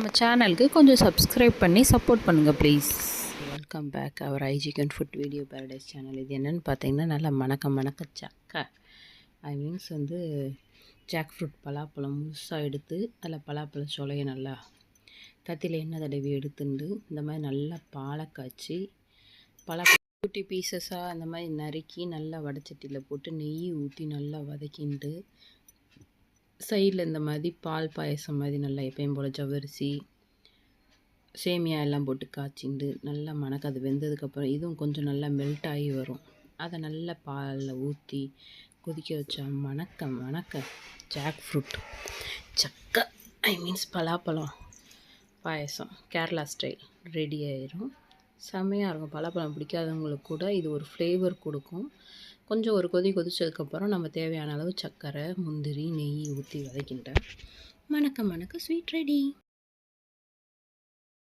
நம்ம சேனலுக்கு கொஞ்சம் சப்ஸ்கிரைப் பண்ணி சப்போர்ட் பண்ணுங்கள் please welcome back our ஐஜிக் and food video paradise channel இது என்னென்னு பார்த்தீங்கன்னா நல்லா மணக்க மணக்க சக்கை ஐ மீன்ஸ் வந்து ஜாக் ஃப்ரூட் பலாப்பழம் முழுசாக எடுத்து அதில் பலாப்பழம் சோலையை நல்லா கத்தியில் எண்ணெய் தடவி எடுத்துண்டு இந்த மாதிரி நல்லா பாலை காய்ச்சி பலா குட்டி பீசஸாக அந்த மாதிரி நறுக்கி நல்லா வடச்சட்டியில் போட்டு நெய் ஊற்றி நல்லா வதக்கிண்டு சைடில் இந்த மாதிரி பால் பாயசம் மாதிரி நல்லா எப்பயும் போல் ஜவரிசி சேமியா எல்லாம் போட்டு காய்ச்சிண்டு நல்லா மணக்க அது வெந்ததுக்கப்புறம் இதுவும் கொஞ்சம் நல்லா மெல்ட் ஆகி வரும். அதை நல்லா பாலில் ஊற்றி கொதிக்க வச்சா மணக்க மணக்க ஜாக் ஃப்ரூட் சக்கை ஐ மீன்ஸ் பலாப்பழம் பாயசம் கேரளா ஸ்டைல் ரெடி ஆயிரும். செம்மையாக இருக்கும். பலாப்பழம் பிடிக்காதவங்களுக்கு கூட இது ஒரு ஃப்ளேவர் கொடுக்கும். கொஞ்சம் ஒரு கொதி கொதிச்சதுக்கப்புறம் நம்ம தேவையான அளவு சர்க்கரை முந்திரி நெய் ஊற்றி வதக்கிட்டேன். மணக்க மணக்க ஸ்வீட் ரெடி